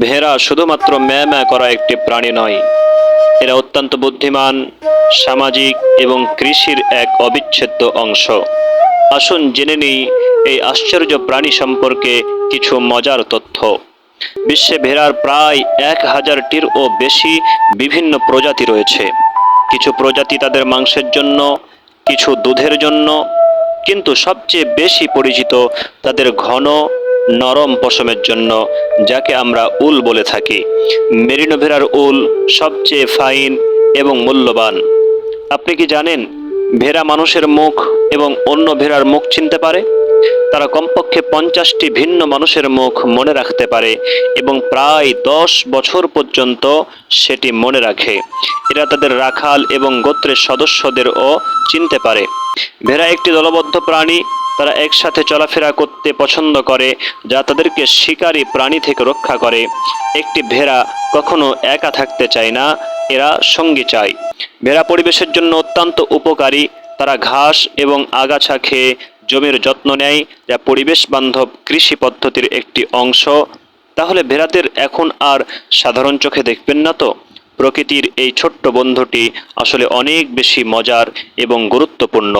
ভেড়া শুধুমাত্র ম্যা ম্যা করা একটি প্রাণী নয়, এরা অত্যন্ত বুদ্ধিমান, সামাজিক এবং কৃষির এক অবিচ্ছেদ্য অংশ। আসুন জেনে নিই এই আশ্চর্য প্রাণী সম্পর্কে কিছু মজার তথ্য। বিশ্বে ভেড়ার প্রায় এক হাজারটিরও বেশি বিভিন্ন প্রজাতি রয়েছে। কিছু প্রজাতি তাদের মাংসের জন্য, কিছু দুধের জন্য, কিন্তু সবচেয়ে বেশি পরিচিত তাদের ঘন নরম পশমের জন্য, যাকে আমরা উল বলে থাকি। মেরিনো ভেড়ার উল সবচেয়ে ফাইন এবং মূল্যবান। আপনি কি জানেন ভেড়া মানুষের মুখ এবং অন্য ভেড়ার মুখ চিনতে পারে? তারা কমপক্ষে পঞ্চাশটি ভিন্ন মানুষের মুখ মনে রাখতে পারে এবং প্রায় দশ বছর পর্যন্ত সেটি মনে রাখে। এরা তাদের রাখাল এবং গোত্রের সদস্যদেরও চিনতে পারে। ভেড়া একটি দলবদ্ধ প্রাণী তারা একসাথে চলাফেরা করতে পছন্দ করে, যা তাদেরকে শিকারী প্রাণী থেকে রক্ষা করে। একটি ভেড়া কখনো একা থাকতে চায় না, এরা সঙ্গী চায়। ভেড়া পরিবেশের জন্য অত্যন্ত উপকারী। তারা ঘাস এবং আগাছা খেয়ে জমির যত্ন নেয়, যা পরিবেশ বান্ধব কৃষি পদ্ধতির একটি অংশ। তাহলে ভেড়াদের এখন আর সাধারণ চোখে দেখবেন না তো? প্রকৃতির এই ছোট্ট বন্ধুটি আসলে অনেক বেশি মজার এবং গুরুত্বপূর্ণ।